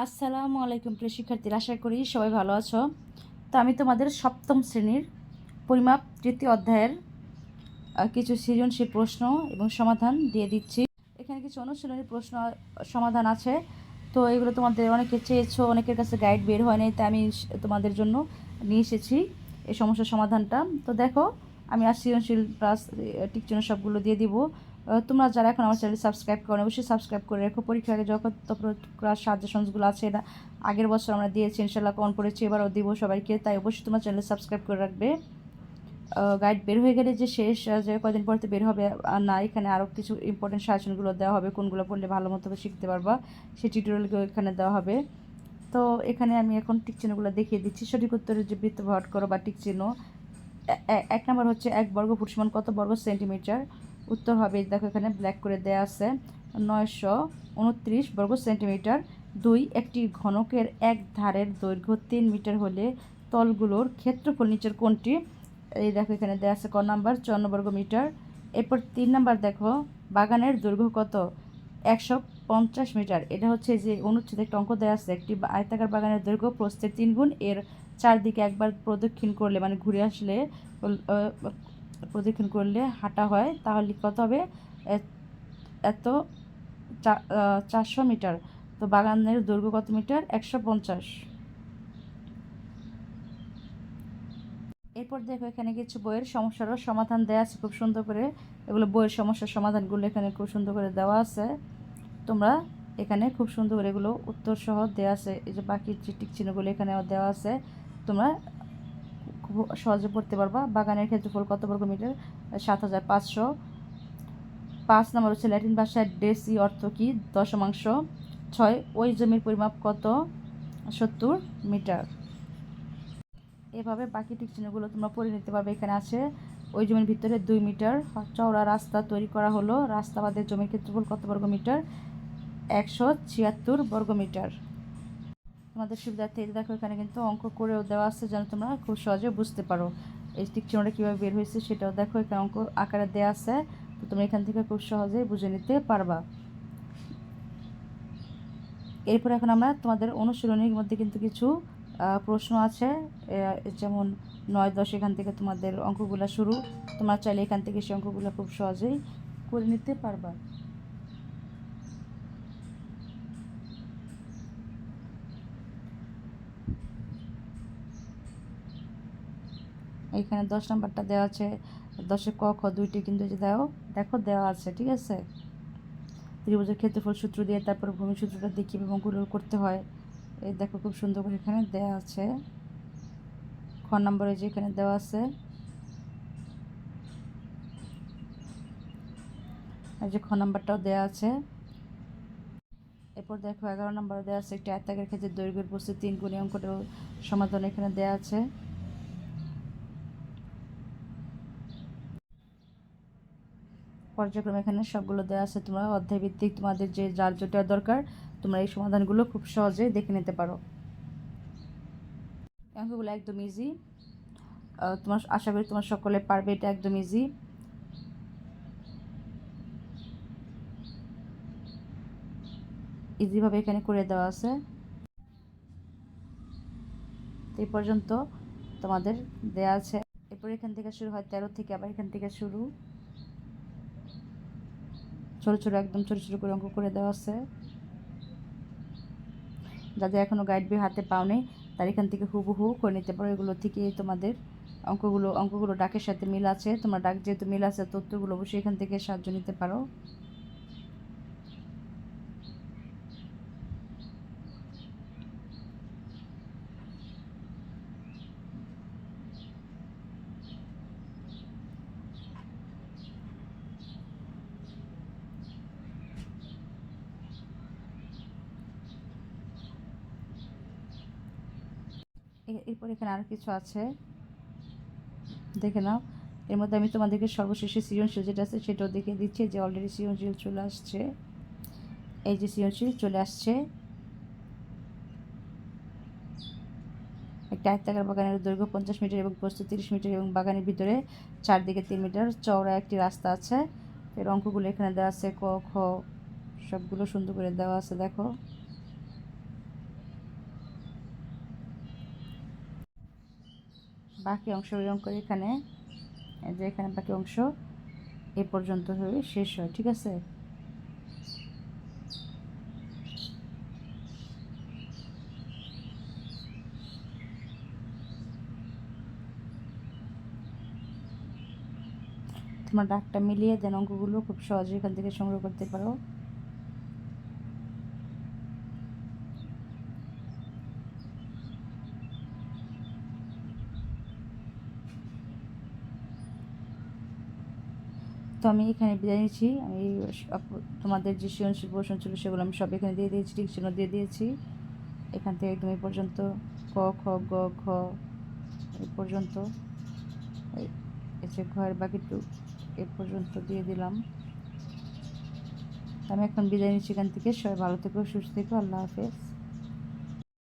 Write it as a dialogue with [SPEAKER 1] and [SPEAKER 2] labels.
[SPEAKER 1] আসসালামু আলাইকুম প্রিয় শিক্ষার্থীরা, আশা করি সবাই ভালো আছো। তো আমি তোমাদের সপ্তম শ্রেণির পরিমাপ তৃতীয় অধ্যায়ের কিছু সৃজনশীল প্রশ্ন এবং সমাধান দিয়ে দিচ্ছি। এখানে কিছু অনুশীলনী প্রশ্ন সমাধান আছে। তো এগুলো তোমাদের অনেকে চেয়েছো, অনেকের কাছে গাইড বের হয়নি তাই আমি তোমাদের জন্য নিয়ে এসেছি এই সমস্যার সমাধানটা। তো দেখো, আমি আর সৃজনশীল প্লাস টিকচিহ্ন সবগুলো দিয়ে দিব। তোমরা যারা এখন আমার চ্যানেল সাবস্ক্রাইব করো, অবশ্যই সাবস্ক্রাইব করে রেখো। পরীক্ষার আগে যখন ক্লাস সাজেশনসগুলো আছে, এটা আগের বছর আমরা দিয়েছি ইনশাল্লাহ কমন পড়েছি, এবারও দিব সবাইকে। তাই অবশ্যই তোমার চ্যানেল সাবস্ক্রাইব করে রাখবে। গাইড বের হয়ে গেলে যে শেষ যে কদিন পরতে বের হবে, আর না, এখানে আরও কিছু ইম্পর্টেন্ট সাজেশনগুলো দেওয়া হবে, কোনগুলো পড়লে ভালো মতো শিখতে পারবা, সেই টিউটোরিয়ালগুলো এখানে দেওয়া হবে। তো এখানে আমি এখন টিক চিহ্নগুলো দেখিয়ে দিচ্ছি। সঠিক উত্তরের যে বৃত্ত ভট করো বা টিক চিহ্ন এক নম্বর হচ্ছে এক বর্গ ফুট সমান কত বর্গ সেন্টিমিটার উত্তর হবে দেখো এখানে ব্ল্যাক করে দেয়া আছে, নয়শো উনত্রিশ বর্গ সেন্টিমিটার দুই, একটি ঘনকের এক ধারের দৈর্ঘ্য তিন মিটার হলে তলগুলোর ক্ষেত্রফল নিচের কোনটি? এই দেখো এখানে দেয়া আছে ক নাম্বার, চুয়ান্ন বর্গ মিটার এরপর তিন নাম্বার দেখো, বাগানের দৈর্ঘ্য কত? একশো পঞ্চাশ মিটার। এটা হচ্ছে যে অনুচ্ছেদ একটা অঙ্ক দেওয়া আছে, একটি আয়তাকার বাগানের দৈর্ঘ্য প্রস্থের তিন গুণ, এর চারদিকে একবার প্রদক্ষিণ করলে মানে ঘুরে আসলে প্রদক্ষিণ করলে হাঁটা হয়, তাহলে কত হবে? এত চারশো মিটার। তো বাগানের দৈর্ঘ্য কত মিটার? একশো পঞ্চাশ। এরপর দেখো এখানে কিছু বইয়ের সমস্যারও সমাধান দেওয়া আছে খুব সুন্দর করে। এগুলো বইয়ের সমস্যার সমাধানগুলো এখানে খুব সুন্দর করে দেওয়া আছে। তোমরা এখানে খুব সুন্দর করে এগুলো উত্তর সহ দেওয়া আছে। এই যে বাকি যে টিক চিহ্নগুলো এখানে দেওয়া আছে। তোমরা সহজে পড়তে পারবা। বাগানের ক্ষেত্রফল কত বর্গ মিটার সাত হাজার পাঁচশো। পাঁচ নম্বর হচ্ছে ল্যাটিন ভাষায় ডেসি অর্থ কি? দশমাংশ। ছয়, ওই জমির পরিমাপ কত? সত্তর মিটার। এভাবে বাকি টিক চিহ্নগুলো তোমরা পড়ে নিতে পারবে। এখানে আছে, ওই জমির ভিতরে দুই মিটার। চওড়া রাস্তা তৈরি করা হলো। রাস্তা বাদের জমির ক্ষেত্রফল কত বর্গ মিটার একশো ছিয়াত্তর বর্গ মিটার তোমাদের সুবিধার্থে দেখো, এখানে কিন্তু অঙ্ক করেও দেওয়া আছে যেন তোমরা খুব সহজে বুঝতে পারো। এই টিক চিহ্নটা কীভাবে বের হয়েছে সেটাও দেখো, এখানে অঙ্ক আকারে দেওয়া আছে, তো তোমরা এখান থেকে খুব সহজেই বুঝে নিতে পারবা। এরপর এখন আমরা তোমাদের অনুশীলনীর মধ্যে কিন্তু কিছু প্রশ্ন আছে। যেমন নয় দশ এখান থেকে তোমাদের অঙ্কগুলো শুরু, তোমরা চাইলে এখান থেকে সেই অঙ্কগুলো খুব সহজেই করে নিতে পারবা। এইখানে দশ নাম্বারটা দেওয়া আছে। দশে ক, খ দুইটি কিন্তু যে দাও, দেখো দেওয়া আছে, ঠিক আছে? ত্রিভুজের ক্ষেত্রফল সূত্র দিয়ে তারপর ভূমি সূত্রটা দিয়ে কীভাবে অঙ্কগুলো করতে হয়। এই দেখো খুব সুন্দর করে এখানে দেওয়া আছে। খ নম্বরে যে এখানে দেওয়া আছে। এই যে খ নাম্বারটাও দেওয়া আছে। এরপর দেখো এগারো নম্বরে দেওয়া আছে, একটি আয়তাকার ক্ষেত্রে দৈর্ঘ্যের বস্তু তিন গুণী অঙ্কটার সমাধান এখানে দেওয়া আছে। পর্যায়ক্রমে এখানে সবগুলো দেওয়া আছে। তোমরা অধ্যায় ভিত্তিক তোমাদের যে যার যেটা দরকার, তোমরা এই সমাধানগুলো খুব সহজেই দেখে নিতে পারো। অঙ্কগুলো একদম ইজি তোমার আশা করি তোমার সকলে পারবে, এটা একদম ইজি ইজিভাবে এখানে করে দেওয়া আছে। এই পর্যন্ত তোমাদের দেয়া আছে। এরপর এখান থেকে শুরু হয় তেরো থেকে, আবার এখান থেকে শুরু। ছোট ছোটো একদম ছোটো ছোটো করে অঙ্ক করে দেওয়া আছে। যাদের এখনও গাইড বই হাতে পাও নেই তার এখান থেকে হুবহু করে নিতে পারো। এগুলো থেকে তোমাদের অঙ্কগুলো অঙ্কগুলো ডাকের সাথে মিল আছে। তোমার ডাক যেহেতু মিল আছে, তথ্যগুলো অবশ্যই এখান থেকে সাহায্য নিতে পারো। এরপর এখানে আরও কিছু আছে। দেখে নাও। এর মধ্যে আমি তোমাদেরকে সর্বশেষে সৃজনশীল যেটা আছে সেটাও দেখে দিচ্ছি যে অলরেডি সৃজনশীল চলে আসছে। এই যে সৃজনশীল চলে আসছে। একটা আয়তাকার বাগানের দৈর্ঘ্য পঞ্চাশ মিটার এবং প্রস্থ তিরিশ মিটার এবং বাগানের ভিতরে চারদিকে তিন মিটার চওড়া একটি রাস্তা আছে। এর অঙ্কগুলো এখানে দেওয়া আছে, ক, খ, সবগুলো সুন্দর করে দেওয়া আছে, দেখো। বাকি অংশ এরকম করে এখানে, এই যে এখানে বাকি অংশ এ পর্যন্ত হয়ে শেষ হয়, ঠিক আছে? তোমার ডাকটা মিলিয়ে দেন অঙ্কগুলো খুব সহজে এখান থেকে সংগ্রহ করতে পারো। তো আমি এখানে বিদায় নিচ্ছি। আমি তোমাদের যে সৃজনশীল প্রশ্ন ছিল সেগুলো আমি সব এখানে দিয়ে দিয়েছি চিহ্ন দিয়ে দিয়েছি। এখান থেকে একদম এই পর্যন্ত ক, খ, গ, ঘ এই পর্যন্ত যে ঘরের বাকিটু এ পর্যন্ত দিয়ে দিলাম। আমি এখন বিদায় নিচ্ছি এখান থেকে। সবাই ভালো থেকো, সুস্থ থেকো, আল্লাহ হাফেজ।